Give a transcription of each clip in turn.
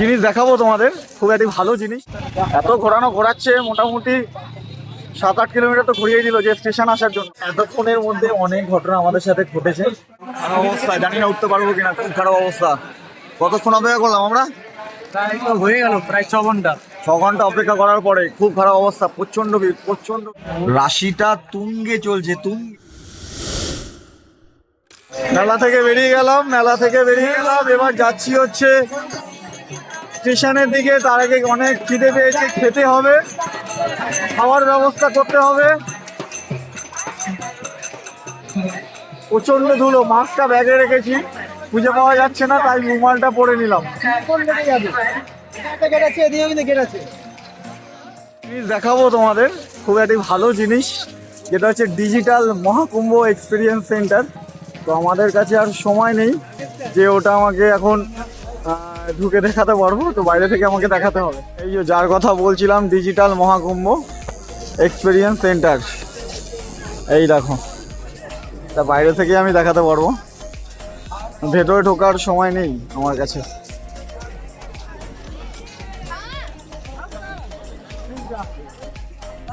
জিনিস দেখাবো তোমাদের। খুব একটি ভালো জিনিস। এত ঘোরানো ঘোরাচ্ছে মোটামুটি সাত আট কিলোমিটার তো ঘুরিয়ে দিল যে স্টেশন আসার জন্য। এতক্ষণের মধ্যে অনেক ঘটনা আমাদের সাথে ঘটেছে। খারাপ অবস্থা জানি না উঠতে পারব কিনা খুব খারাপ অবস্থা। কতক্ষণ অপেক্ষা করলাম আমরা? প্রায় হয়ে গেল প্রায় ছ ঘণ্টা। ছ ঘণ্টা অপেক্ষা করার পরে খুব খারাপ অবস্থা প্রচণ্ড ভিড় প্রচণ্ড রাশিটা তুঙ্গে চলছে তুঙ্গে মেলা থেকে বেরিয়ে গেলাম মেলা থেকে বেরিয়ে গেলাম। এবার যাচ্ছি হচ্ছে স্টেশনের দিকে তার আগে অনেক খিদে পেয়েছে খেতে হবে খাওয়ার ব্যবস্থা করতে হবে। প্রচণ্ড ধুলো মাস্কটা ব্যাগে রেখেছি খুঁজে পাওয়া যাচ্ছে না তাই রুমালটা পরে নিলাম। দেখাবো তোমাদের খুব একটি ভালো জিনিস যেটা হচ্ছে ডিজিটাল মহাকুম্ভ এক্সপিরিয়েন্স সেন্টার তো আমাদের কাছে আর সময় নেই যে ওটা আমাকে এখন ঢুকে দেখাতে পারব তো বাইরে থেকে আমাকে দেখাতে হবে। এই যে যার কথা বলছিলাম ডিজিটাল মহাকুম্ভ এক্সপিরিয়েন্স সেন্টার এই দেখো তা বাইরে থেকে আমি দেখাতে পারব। ভেতরে ঢোকার সময় নেই আমার কাছে।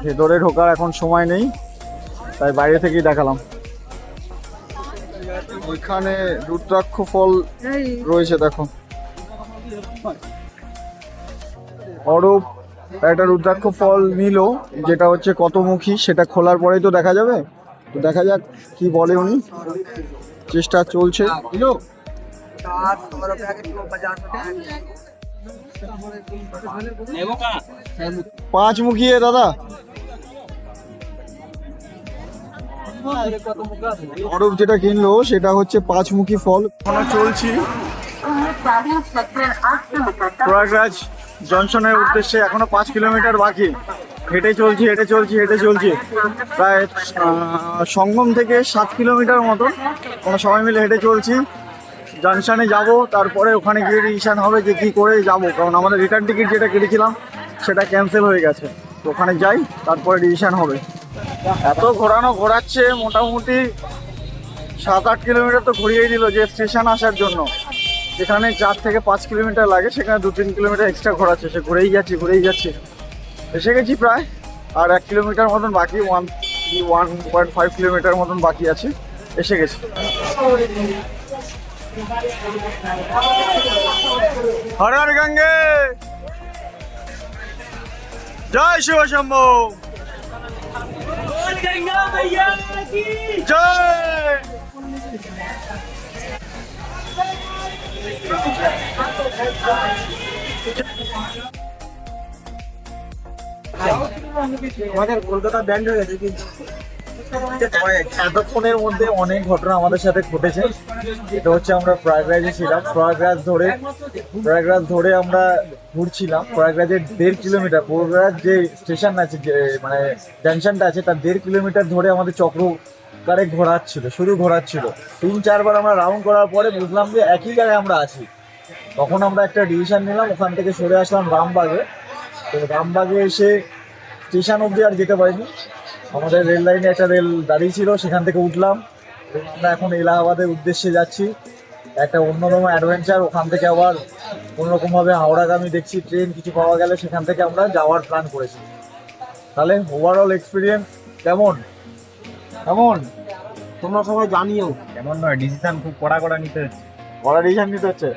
ভেতরে ঢোকার এখন সময় নেই তাই বাইরে থেকেই দেখালাম। ওইখানে রুদ্রাক্ষ ফল রয়েছে দেখো। অরূপ একটা রুদ্রাক্ষ ফল নিল যেটা হচ্ছে কতমুখী সেটা খোলার পরেই তো দেখা যাবে। তো দেখা যাক কি বলে উনি। চেষ্টা চলছে। পাঁচ মুখী এ দাদা। অরূপ যেটা কিনলো সেটা হচ্ছে পাঁচমুখী ফল। চলছি। প্রয়াগরাজ জংশনের উদ্দেশ্যে এখনও পাঁচ কিলোমিটার বাকি। হেঁটে চলছি হেঁটে চলছি হেঁটে চলছি। প্রায় সঙ্গম থেকে সাত কিলোমিটার মতো কোনো সবাই মিলে হেঁটে চলছি। জংশনে যাব, তারপরে ওখানে গিয়ে ডিসিশন হবে যে কী করে যাব। কারণ আমাদের রিটার্ন টিকিট যেটা কেটেছিলাম, সেটা ক্যান্সেল হয়ে গেছে। তো ওখানে যাই, তারপরে ডিসিশন হবে। এত ঘোরানো ঘোরাচ্ছে, মোটামুটি সাত আট কিলোমিটার তো ঘুরিয়েই দিল যে স্টেশন আসার জন্য। যেখানে চার থেকে পাঁচ কিলোমিটার লাগে সেখানে দু তিন কিলোমিটার এক্সট্রা ঘোরাচ্ছে সে ঘুরেই যাচ্ছি ঘুরেই যাচ্ছি। এসে গেছি প্রায় আর এক কিলোমিটার মতন বাকি one one point five kilometre মতন বাকি আছে। এসে গেছি। হর হর গঙ্গে! জয় শিব শম্ভু! জয়! আমাদের কলকাতা ব্যান্ড হয়ে গেছে কিন্তু। এতক্ষণের মধ্যে অনেক ঘটনা আমাদের সাথে ঘটেছে। এটা হচ্ছে আমরা প্রয়াগরাজে ছিলাম। প্রয়াগরাজ ধরে প্রয়াগরাজ ধরে আমরা ঘুরছিলাম। প্রয়াগরাজের দেড় কিলোমিটার। প্রয়াগরাজ যে স্টেশন আছে মানে জাংশনটা আছে, তার দেড় কিলোমিটার ধরে আমাদের চক্রকারে ঘোরাচ্ছিল শুধু ঘোরাচ্ছিল। তিন, চারবার আমরা রাউন্ড করার পরে বুঝলাম যে একই জায়গায় আমরা আছি। তখন আমরা একটা ডিসিশন নিলাম, ওখান থেকে সরে আসলাম রামবাগে। তো রামবাগে এসে স্টেশন অবধি আর যেতে পারিনি। আমাদের রেল লাইনে একটা রেল দাঁড়িয়ে ছিল সেখান থেকে উঠলাম। আমরা এখন এলাহাবাদের উদ্দেশ্যে যাচ্ছি। একটা অন্যতম অ্যাডভেঞ্চার ওখান থেকে আবার কোনোরকমভাবে হাওড়াগামী দেখছি ট্রেন কিছু পাওয়া গেলে সেখান থেকে আমরা যাওয়ার প্ল্যান করেছি। তাহলে ওভারঅল এক্সপিরিয়েন্স কেমন? কেমন? তোমরা সবাই জানিও। এমন নয় ডিসিশন খুব কড়া কড়া নিতে হচ্ছে। বড় ডিসিশন নিতে হচ্ছে?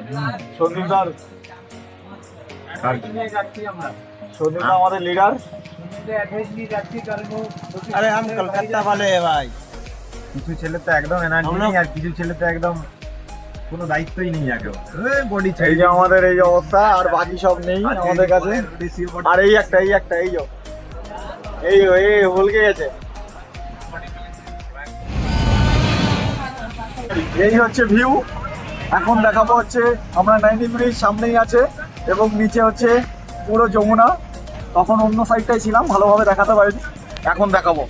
সন্দীপ দার সন্দীপ দা আমাদের লিডার আরে हम কলকাতা वाले हैं ভাই কিছু ছেলে তো একদম এনার্জি নেই আর কিছু ছেলে তো একদম কোনো দায়িত্বই নেই আগে বডি এই যে আমাদের এই যে অবস্থা আর বাকি সব নেই আমাদের কাছে আর এই একটা এই একটা এই যে এই যে, এই হলকে গেছে এই হচ্ছে ভিউ এখন দেখাবো হচ্ছে আমরা নাইনটি ব্রিজ সামনেই আছে এবং নিচে হচ্ছে পুরো যমুনা তখন অন্য সাইডটাই ছিলাম ভালোভাবে দেখাতে পারিনি। এখন দেখাবো।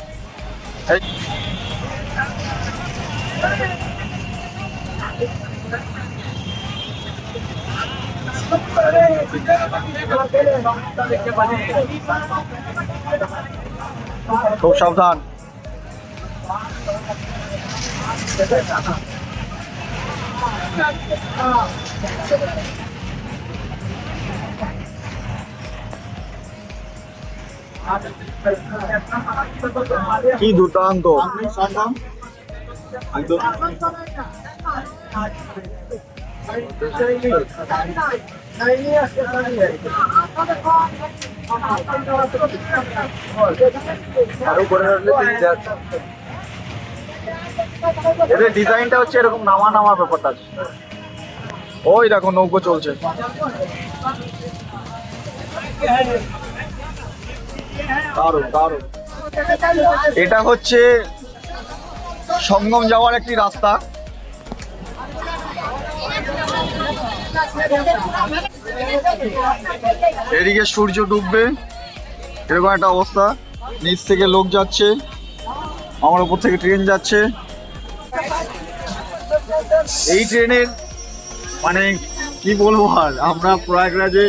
খুব সাবধান। কি দুর্দান্ত এদের ডিজাইনটা হচ্ছে এরকম নামা নামা ব্যাপারটা। ওই দেখো নৌকো চলছে এটা হচ্ছে সঙ্গম যাওয়ার একটি রাস্তা। এদিকে সূর্য ডুববে, এরকম একটা অবস্থা। নিচ থেকে লোক যাচ্ছে, আমার উপর থেকে ট্রেন যাচ্ছে। এই ট্রেনের মানে কি বলব আর, আমরা প্রয়াগরাজে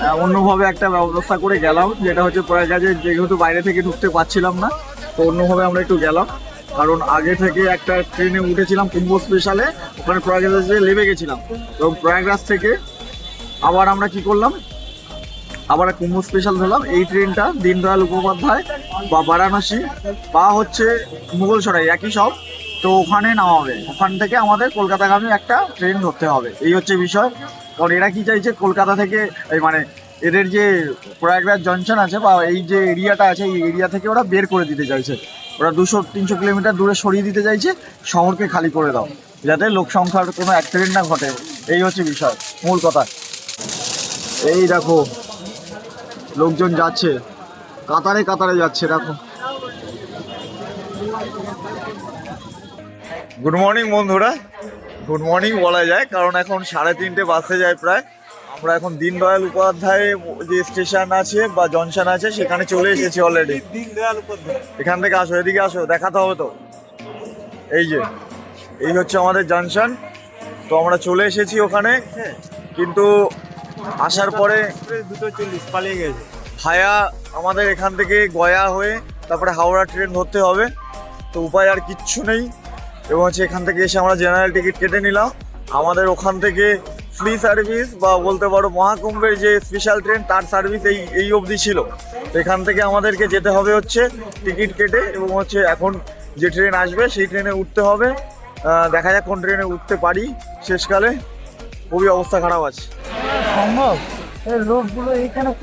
অন্যভাবে একটা ব্যবস্থা করে গেলাম, যেটা হচ্ছে প্রয়াগরাজে যেহেতু বাইরে থেকে ঢুকতে পারছিলাম না, তো অন্যভাবে আমরা একটু গেলাম। কারণ আগে থেকে একটা ট্রেনে উঠেছিলাম কুম্ভ স্পেশালে ওখানে প্রয়াগরাজে নেমে গেছিলাম। এবং প্রয়াগরাজ থেকে আবার আমরা কি করলাম? আবার কুম্ভ স্পেশাল ধরলাম। এই ট্রেনটা দীনদয়াল উপপাধ্যায় বা বারাণসী বা হচ্ছে মুঘলসরাই একই সব। তো ওখানে নামাবে। ওখান থেকে আমাদের কলকাতাগামী একটা ট্রেন ধরতে হবে। এই হচ্ছে বিষয়। কারণ এরা কি চাইছে, কলকাতা থেকে এই মানে এদের যে প্রয়াগরাজ জংশন আছে বা এই যে এরিয়াটা আছে, এই এরিয়া থেকে ওরা বের করে দিতে চাইছে। ওরা দুশো, তিনশো কিলোমিটার দূরে সরিয়ে দিতে চাইছে, শহরকে খালি করে দাও, যাতে লোক সংখ্যার কোনো অ্যাক্সিডেন্ট না ঘটে। এই হচ্ছে বিষয়, মূল কথা। এই দেখো, লোকজন যাচ্ছে। কাতারে কাতারে যাচ্ছে, দেখো। গুড মর্নিং বন্ধুরা। গুড মর্নিং বলা যায় কারণ এখন সাড়ে তিনটে বাসে যায় প্রায়। আমরা এখন দীনদয়াল উপাধ্যায় যে স্টেশন আছে বা জংশন আছে সেখানে চলে এসেছি অলরেডি দীনদয়াল উপাধ্যায়। এখান থেকে আসো এদিকে আসো দেখাতে হবে তো। এই যে এই হচ্ছে আমাদের জংশন। তো আমরা চলে এসেছি ওখানে কিন্তু আসার পরে দুটো চল্লিশ পালিয়ে গেছে। ভায়া আমাদের এখান থেকে গয়া হয়ে তারপরে হাওড়া ট্রেন ধরতে হবে। তো উপায় আর কিচ্ছু নেই। এবং হচ্ছে এখান থেকে এসে আমরা জেনারেল টিকিট কেটে নিলাম। আমাদের ওখান থেকে ফ্রি সার্ভিস বা বলতে পারো মহাকুম্ভের যে স্পেশাল ট্রেন তার সার্ভিস এই এই অবধি ছিল। এখান থেকে আমাদেরকে যেতে হবে হচ্ছে টিকিট কেটে এবং হচ্ছে এখন যে ট্রেন আসবে সেই ট্রেনে উঠতে হবে। দেখা যাক কোন ট্রেনে উঠতে পারি। শেষকালে খুবই অবস্থা খারাপ আছে। সম্ভব? লোকগুলো খারাপ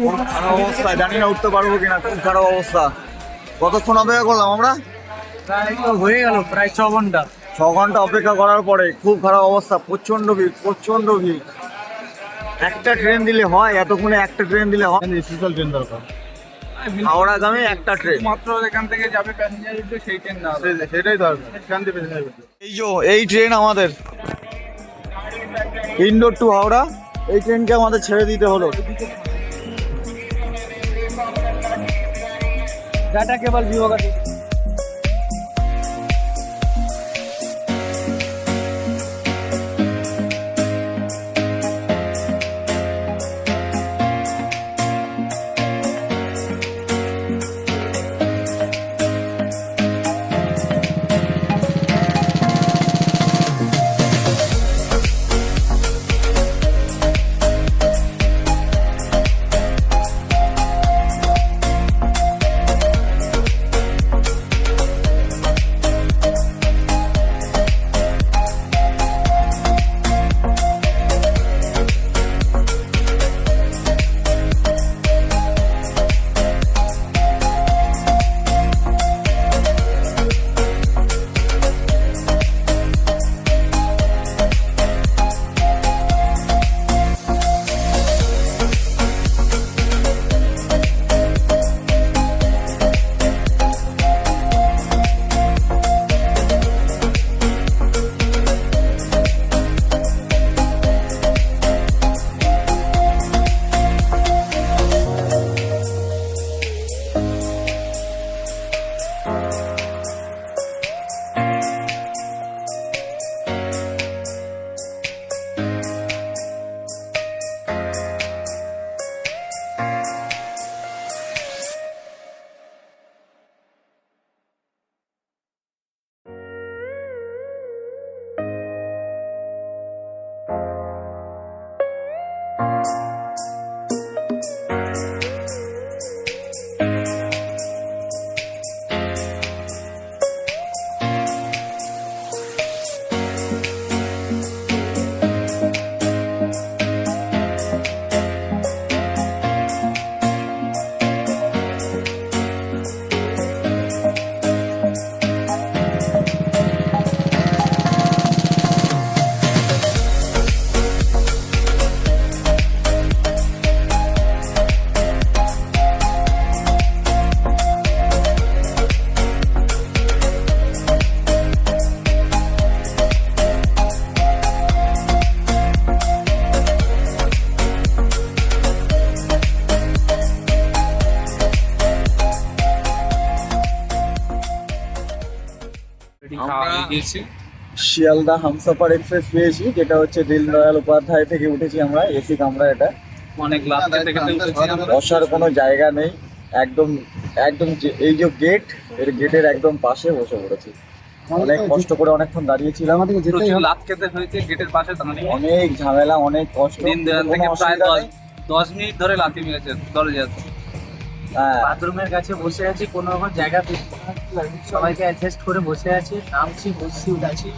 অবস্থা জানি না উঠতে পারব কিনা খুব খারাপ অবস্থা। কতক্ষণ অপেক্ষা করলাম আমরা? প্রায় তো হয়ে গেল প্রায় ছ ঘণ্টা। ছ ঘণ্টা অপেক্ষা করার পরে খুব খারাপ অবস্থা প্রচণ্ড ভিড় প্রচণ্ড ভিড়। একটা ট্রেন দিলে হয় এতক্ষণে একটা ট্রেন দিলে হয়। স্পেশাল ট্রেন দরকার। হাওড়াগামী একটা ট্রেন মাত্র এখান থেকে যাবে প্যাসেঞ্জার উঠবে সেই ট্রেন না সেটাই দরকার এখান থেকে এই যে এই ট্রেন আমাদের। ইন্ডোর টু হাওড়া এই ট্রেনকে আমাদের ছেড়ে দিতে হলো। টাটা কেবল গিয়েছি শিয়ালদা হামসাফার এক্সপ্রেস পেয়েছি যেটা হচ্ছে দিল দয়াল উপাধ্যায় থেকে উঠেছি আমরা এসি কামরা এটা। অনেক বসার কোনো জায়গা নেই একদম একদম এই যে গেটের গেটের একদম পাশে বসে পড়েছি। অনেক কষ্ট করে অনেকক্ষণ দাঁড়িয়েছিলাম। খেতে হয়েছে গেটের পাশে অনেক ঝামেলা অনেক কষ্ট দিন দয়াল থেকে প্রায় দশ মিনিট ধরে লাথি মেরেছে দরজাতে বাথরুমের কাছে বসে আছি কোনো রকম জায়গা সবাইকে অ্যাডজাস্ট করে বসে আছি নামছি বসছি উঠাচ্ছি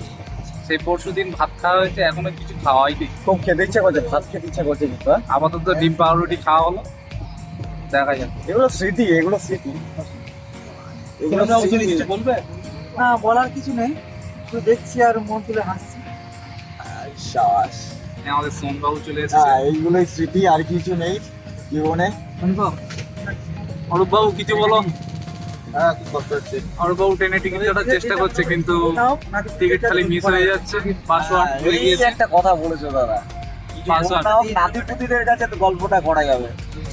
সেই পরশু দিন ভাত খাওয়া হয়েছে এখনও কিছু খাওয়া হয়নি খুব খেতে ইচ্ছা করছে ভাত খেতে ইচ্ছা করছে কিন্তু হ্যাঁ? আপাতত ডিম পাউরুটি খাওয়া হলো দেখা যাক। এগুলো স্মৃতি এগুলো স্মৃতি। এগুলো। বলবে? না বলার কিছু নেই। শুধু দেখছি আর মন তুলে হাসছি। সাবাস। আমাদের সোমবাবু চলে এসেছে। হ্যাঁ এইগুলোই স্মৃতি আর কিছু নেই জীবনে। অরূপ বাবু কিছু বলো? হ্যাঁ ট্রেনে টিকিট কাটার চেষ্টা করছে কিন্তু টিকিট খালি মিস হয়ে যাচ্ছে পাসওয়ার্ড হ্যাঁ, ভুলে গিয়েছে। একটা কথা বলেছ দাদা পাসওয়ার্ড তো গল্পটা করা যাবে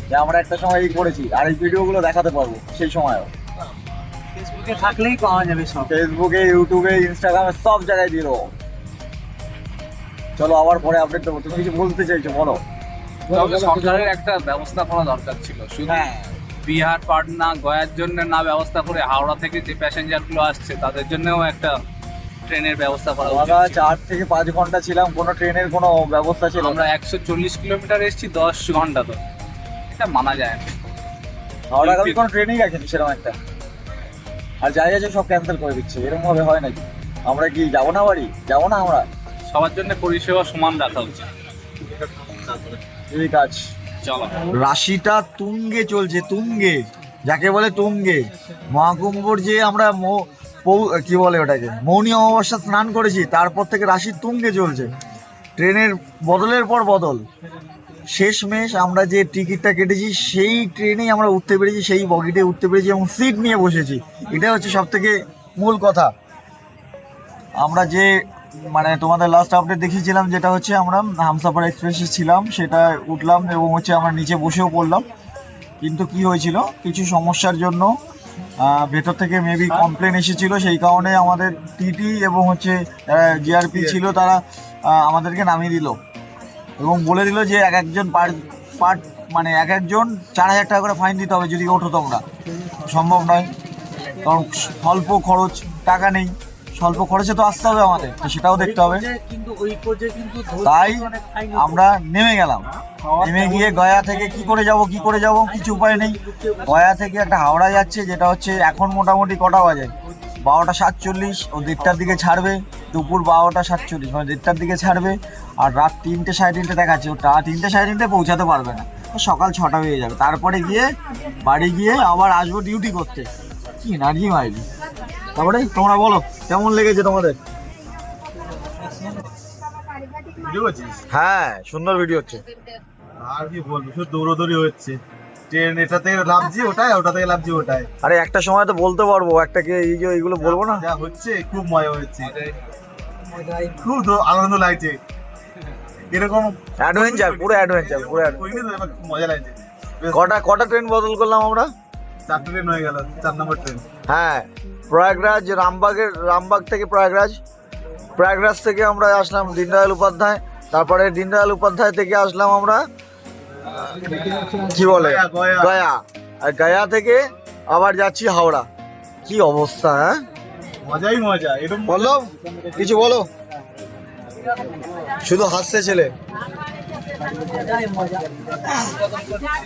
যে আমরা একটা সময় এই করেছি আর এই ভিডিওগুলো দেখাতে পারব সেই সময়ও। ফেসবুকে থাকলেই পাওয়া যাবে সব। ফেসবুকে ইউটিউবে ইনস্টাগ্রামে সব জায়গায় দেবো। চলো আবার পরে আপডেট দেবো। তুমি কিছু বলতে চাইছো বলো। সরকারের একটা ব্যবস্থা করা দরকার ছিল শুধু হ্যাঁ। বিহার পাটনা গয়ার জন্য না ব্যবস্থা করে হাওড়া থেকে যে প্যাসেঞ্জারগুলো আসছে তাদের জন্যও একটা ট্রেনের ব্যবস্থা করা আমরা চার থেকে পাঁচ ঘণ্টা ছিলাম কোনো ট্রেনের কোনো ব্যবস্থা ছিল আমরা একশো চল্লিশ কিলোমিটার এসেছি দশ ঘণ্টা তো এটা মানা যায় না। হাওড়াগামী কোনো ট্রেনই রাখেনি সেরকম একটা। আর যাই আছে সব ক্যান্সেল করে দিচ্ছে। এরকম ভাবে হয় নাকি? আমরা কি যাব না বাড়ি? যাব না আমরা? সবার জন্য পরিষেবা সমান রাখা উচিত। কাজ। রাশিটা তুঙ্গে চলছে, তুঙ্গে। যাকে বলে তুঙ্গে। মহাকুম্ভর যে আমরা কি বলে ওটাকে? মৌনী অমাবস্যা স্নান করেছি, তারপর থেকে রাশির তুঙ্গে চলছে। ট্রেনের বদলের পর বদল। শেষমেশ আমরা যে টিকিটটা কেটেছি, সেই ট্রেনেই আমরা উঠতে পেরেছি, সেই বগিতে উঠতে পেরেছি এবং সিট নিয়ে বসেছি। এটা হচ্ছে সব থেকে মূল কথা। আমরা যে মানে তোমাদের লাস্ট আপডেট দেখিয়েছিলাম যেটা হচ্ছে আমরা হামসাফার এক্সপ্রেসে ছিলাম সেটা উঠলাম এবং হচ্ছে আমরা নিচে বসেও পড়লাম। কিন্তু কি হয়েছিল? কিছু সমস্যার জন্য ভেতর থেকে মেবি কমপ্লেন এসেছিল সেই কারণে আমাদের টিটি এবং হচ্ছে জিআরপি ছিল তারা আমাদেরকে নামিয়ে দিল। এবং বলে দিল যে এক একজন পার পার মানে এক একজন চার হাজার টাকা করে ফাইন দিতে হবে যদি ওঠো তোমরা। সম্ভব নয়। কারণ অল্প খরচ টাকা নেই। স্বল্প খরচে তো আসতে হবে আমাদের, তো সেটাও দেখতে হবে। তাই আমরা নেমে গেলাম। নেমে গিয়ে গয়া থেকে কি করে যাব, কি করে যাব, কিছু উপায় নেই। গয়া থেকে একটা হাওড়া যাচ্ছে, যেটা হচ্ছে এখন মোটামুটি কটা বাজে? বারোটা সাতচল্লিশ, ও দেড়টার দিকে ছাড়বে। দুপুর বারোটা সাতচল্লিশ মানে দেড়টার দিকে ছাড়বে। আর রাত তিনটে সাড়ে তিনটে দেখাচ্ছে ওটা তিনটে সাড়ে তিনটে পৌঁছাতে পারবে না। সকাল ছটা হয়ে যাবে। তারপরে গিয়ে বাড়ি গিয়ে আবার আসব ডিউটি করতে। কি এনার্জি মাইরি তারপরে তোমরা বলো। কেমন লেগেছে তোমাদের? হ্যাঁ সুন্দর ভিডিও হচ্ছে। আর কি বলব শুধু দৌড়োদৌড়ি হচ্ছে। ট্রেন এটা থেকে লাভছি ওটাই ওটা থেকে লাভছি ওটাই আরে একটা সময় তো বলতে পারব একটাকে এই যে এইগুলো বলব না? যা হচ্ছে খুব মজা হচ্ছে। খুব আনন্দ লাগছে। এরকম অ্যাডভেঞ্চার পুরো অ্যাডভেঞ্চার পুরো মজা লাগছে। কটা কটা ট্রেন বদল করলাম আমরা? চারটে ট্রেন হয়ে গেল চার নম্বর ট্রেন হ্যাঁ। প্রয়াগরাজ রামবাগের রামবাগ থেকে প্রয়াগরাজ। প্রয়াগরাজ থেকে আমরা আসলাম দীনদয়াল উপাধ্যায়। তারপরে দীনদয়াল উপাধ্যায় থেকে আসলাম আমরা কি বলে? গয়া, আর গয়া থেকে আবার যাচ্ছি হাওড়া। কি অবস্থা হ্যাঁ? মজাই মজা এরকম বলো কিছু বলো। শুধু হাসছে ছেলে।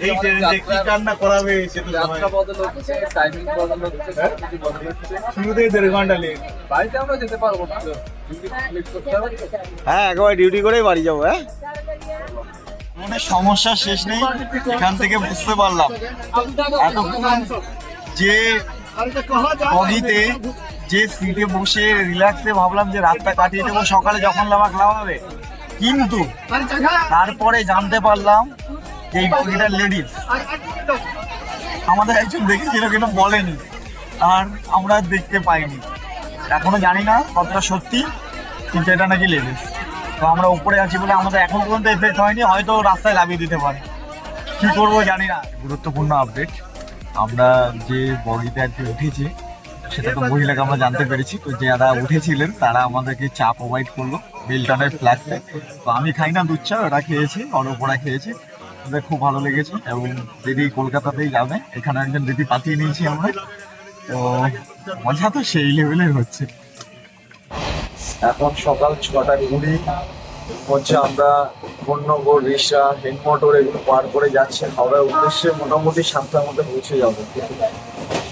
এই ট্রেনে কি কান্না করাবে সে যাত্রা বদল হচ্ছে টাইমিং বদল হচ্ছে হ্যাঁ? সবকিছু বদল হচ্ছে। শুরুতেই দেড় ঘণ্টা লেট বাড়িতে আমরা যেতে পারব না। ডিউটি কমপ্লিট করতে হবে। তো। হ্যাঁ একেবারে ডিউটি করেই বাড়ি যাব হ্যাঁ? মানে সমস্যা শেষ নেই এখান থেকে বুঝতে পারলাম। এতক্ষণ যে বগিতে যে সিটে বসে রিল্যাক্সে ভাবলাম যে রাতটা কাটিয়ে দেবো সকালে যখন লামাক লামাবে কিন্তু তারপরে জানতে পারলাম যে এই বগিটা লেডিস আমাদের একজন দেখেছিল কিন্তু বলেনি। আর আমরা দেখতে পাইনি। এখনও জানি না কতটা সত্যি কিন্তু এটা নাকি লেডিস তো আমরা উপরে আছি বলে আমাদের এখন পর্যন্ত এফেক্ট হয়নি হয়তো রাস্তায় লাগিয়ে দিতে পারে। কি করব জানি না। গুরুত্বপূর্ণ আপডেট আমরা যে বগিতে আর কি উঠেছি সেটা তো মহিলাকে আমরা জানতে পেরেছি। তো যারা উঠেছিলেন, তারা আমাদেরকে চা প্রোভাইড করল মিল্টনের ফ্ল্যাক্সে তো আমি খাই না দুধ চা, ওরা খেয়েছি অনেক ওরা খেয়েছি। ওদের খুব ভালো লেগেছে এবং দিদি কলকাতাতেই যাবে। এখানে একজন দিদি পাঠিয়ে নিয়েছি আমরা। তো মজা তো সেই লেভেলের হচ্ছে। এখন সকাল ছটা কুড়ি হচ্ছে আমরা বন্যগর রিসা হেড মোটর এগুলো পার করে যাচ্ছে। হাওড়ার উদ্দেশ্যে মোটামুটি সাতটার মধ্যে পৌঁছে যাব।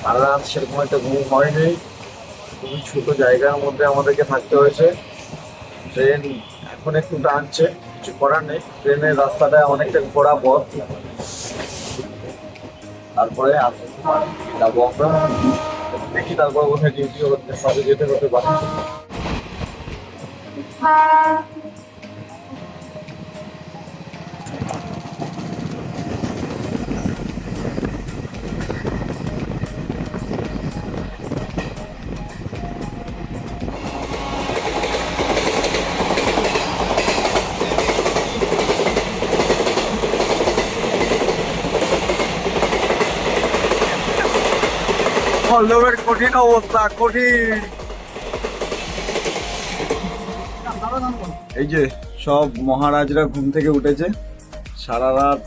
আর রাত সেরকম একটা ঘুম হয়নি। খুবই ছোট জায়গার মধ্যে আমাদেরকে থাকতে হয়েছে। ট্রেন এখন একটু টানছে, কিছু করার নেই। ট্রেনের রাস্তাটা অনেকটা ঘোরা পথ। তারপরে যাব আমরা। দেখি তারপর কোথায় ডিউটি হতে হবে যেতে হতে পারে পল্লবের কঠিন অবস্থা, কঠিন। এই যে সব মহারাজরা ঘুম থেকে উঠেছে, সারা রাত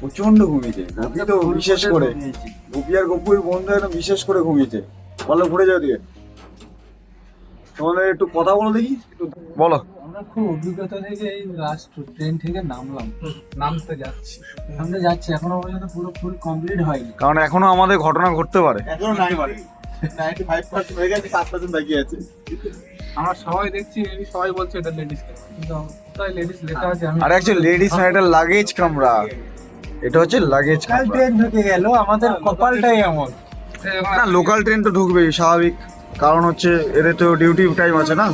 প্রচণ্ড ঘুমিয়েছে গোপি তো বিশেষ করে। গোপি আর গপুর বন্ধু একদম বিশেষ করে ঘুমিয়েছে। বলো ঘুরে যাও দিয়ে। তোমাদের একটু কথা বলো দেখি। বলো। আমরা খুব অভিজ্ঞতা থেকে এই লাস্ট ট্রেন থেকে নামলাম। নামতে যাচ্ছি। নামতে যাচ্ছি এখনও পর্যন্ত পুরো ফুল কমপ্লিট হয়নি। কারণ এখনও আমাদের ঘটনা ঘটতে পারে। এখনও নাই পারে নাইনটি ফাইভ পার্সেন্ট হয়ে গেছে সাত পার্সেন্ট বাকি আছে। আমরা সবাই দেখছি সবাই বলছে এটা লেডিস কিন্তু কোথায় লেডিস লেখা আছে আর অ্যাকচুয়ালি লেডিস না এটা লাগেজ কামরা এটা হচ্ছে লাগেজ কাল ট্রেন ঢুকে গেল আমাদের কপালটাই এমন। না লোকাল ট্রেন তো ঢুকবেই স্বাভাবিক। কারণ হচ্ছে এদের তো ডিউটি টাইম আছে না।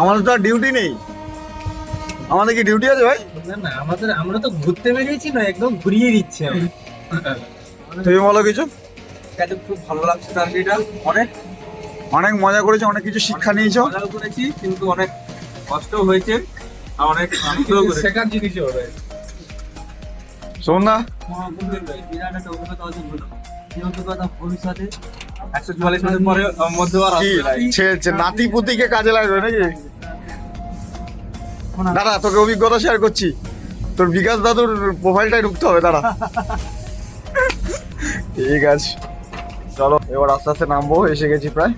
আমাদের তো আর ডিউটি নেই। আমাদের কি ডিউটি আছে ভাই? না না আমাদের আমরা তো ঘুরতে বেরিয়েছি না একদম ঘুরিয়ে দিচ্ছে আমি তুমি বলো কিছু? কাজে খুব ভালো লাগছে জার্নিটা অনেক অনেক মজা করেছ অনেক কিছু শিক্ষা নিয়েছো। মজাও করেছি কিন্তু অনেক কষ্টও হয়েছে আর অনেক আনন্দও করেছি। শেখার জিনিসও এই অভিজ্ঞতা ভবিষ্যতে একশো চুয়াল্লিশ পরে মধ্যে না। নাতি পুতিকে কাজে লাগবে নাকি? দাদা তোকে অভিজ্ঞতা শেয়ার করছি। তোর বিকাশ দাদুর প্রোফাইলটাই ঢুকতে হবে দাদা ঠিক আছে। চলো, এবার আস্তে আস্তে নামবো, এসে গেছি প্রায়।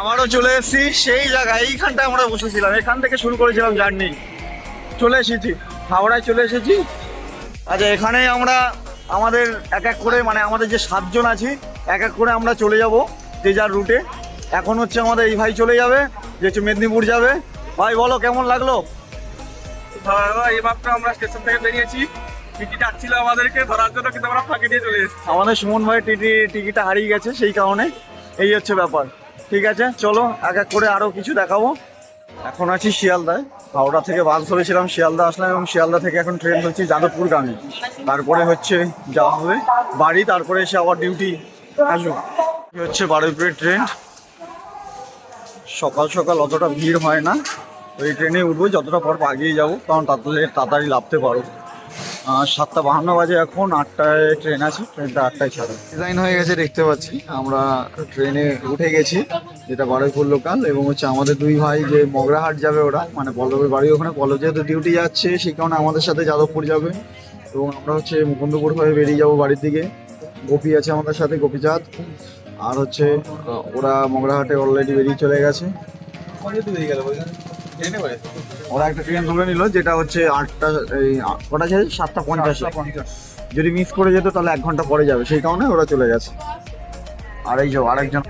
আমারও চলে এসেছি, সেই জায়গায়, এইখানটায় আমরা বসেছিলাম। এখান থেকে শুরু করেছিলাম জার্নি। চলে এসেছি, হাওড়ায় চলে এসেছি। আচ্ছা এখানে আমরা আমাদের এক এক করে মানে আমাদের যে সাতজন আছি, এক এক করে আমরা চলে যাব, যে যার রুটে এখন হচ্ছে আমাদের এই ভাই চলে যাবে, যে হচ্ছে মেদিনীপুর যাবে। ভাই, বলো, কেমন লাগল? হ্যাঁ, এই মাত্র আমরা স্টেশন থেকে বেরিয়েছি। টিকিট আসছিল আমাদেরকে ধরার জন্য কিন্তু আমরা ফাঁকি দিয়ে চলে এসেছি। আমাদের সুমন ভাই টিটি টিকিটটা হারিয়ে গেছে সেই কারণে এই হচ্ছে ব্যাপার। ঠিক আছে চলো এক এক করে আরও কিছু দেখাবো। এখন আছি শিয়ালদায় হাওড়া থেকে বাস ধরেছিলাম শিয়ালদা আসলাম এবং শিয়ালদা থেকে এখন ট্রেন ধরছি যাদবপুরগামী। তারপরে হচ্ছে যাওয়া হবে বাড়ি তারপরে এসে আবার ডিউটি আসব। হচ্ছে বারুইপুরের ট্রেন। সকাল সকাল অতটা ভিড় হয় না। ওই ট্রেনে উঠবো যতটা পর আগিয়ে যাব কারণ তাড়াতাড়ি তাড়াতাড়ি লাভতে পারো। সাতটা বাহান্ন বাজে এখন আটটায় ট্রেন আছে ট্রেনটা আটটায় ছাড়ে। ডিজাইন হয়ে গেছে দেখতে পাচ্ছি। আমরা ট্রেনে উঠে গেছি যেটা বারুইপুর লোকাল এবং হচ্ছে আমাদের দুই ভাই যে মগরাহাট যাবে ওরা মানে পল্লবের বাড়ি ওখানে পল্লব যেহেতু ডিউটি যাচ্ছে সেই কারণে আমাদের সাথে যাদবপুর যাবে। এবং আমরা হচ্ছে মুকুন্দপুর হয়ে বেরিয়ে যাব বাড়ির দিকে। গোপী আছে আমাদের সাথে গোপীচাঁদ। আর হচ্ছে ওরা মগরাহাটে অলরেডি বেরিয়ে চলে গেছে। ওরা একটা ট্রেন ধরে নিল যেটা হচ্ছে আটটা এই কটা আছে সাতটা পঞ্চাশ। যদি মিস করে যেত তাহলে এক ঘণ্টা পরে যাবে। সেই কারণে ওরা চলে গেছে। আর এই যে আরেকজন।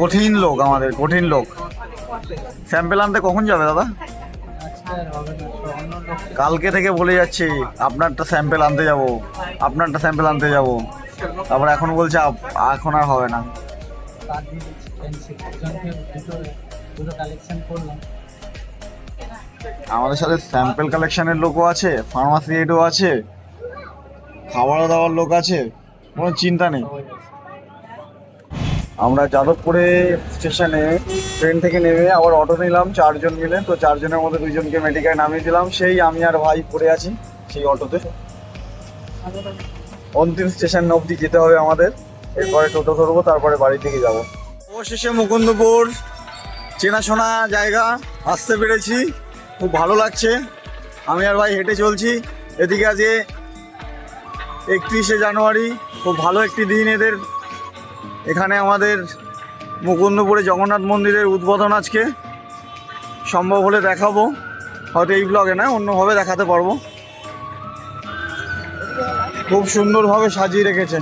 কঠিন লোক আমাদের কঠিন লোক। স্যাম্পেল আনতে কখন যাবে দাদা? কালকে থেকে বলে যাচ্ছি আপনারটা স্যাম্পেল আনতে যাব। আপনারটা স্যাম্পেল আনতে যাব। তারপর এখন বলছে এখন আর হবে না। দুটো কালেকশন করলাম। আমাদের সাথে স্যাম্পেল কালেকশনের লোকও আছে ফার্মাসি এডও আছে খাবার দাবার লোক আছে কোনো চিন্তা নেই। আমরা যাদবপুরে স্টেশনে ট্রেন থেকে নেমে আবার অটো নিলাম চারজন মিলে। তো চারজনের মধ্যে দুইজনকে মেডিকেলে নামিয়ে দিলাম। সেই আমি আর ভাই পড়ে আছি সেই অটোতে অন্তিম স্টেশন অবধি যেতে হবে আমাদের। এরপরে টোটো ধরবো তারপরে বাড়ি থেকে যাব। অবশেষে মুকুন্দপুর চেনাশোনা জায়গা, আসতে পেরেছি, খুব ভালো লাগছে। আমি আর ভাই হেঁটে চলছি। এদিকে আজকে একত্রিশে জানুয়ারি, খুব ভালো একটি দিন এদের। এখানে আমাদের মুকুন্দপুরে জগন্নাথ মন্দিরের উদ্বোধন আজকে। সম্ভব হলে দেখাবো। হয়তো এই ব্লগে না অন্যভাবে দেখাতে পারব। খুব সুন্দরভাবে সাজিয়ে রেখেছে।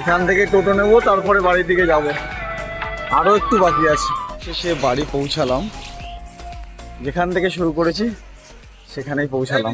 এখান থেকে টোটো নেব, তারপরে বাড়ির দিকে যাব। আরও একটু বাকি আছে। শেষে বাড়ি পৌঁছালাম। যেখান থেকে শুরু করেছি সেখানেই পৌঁছালাম।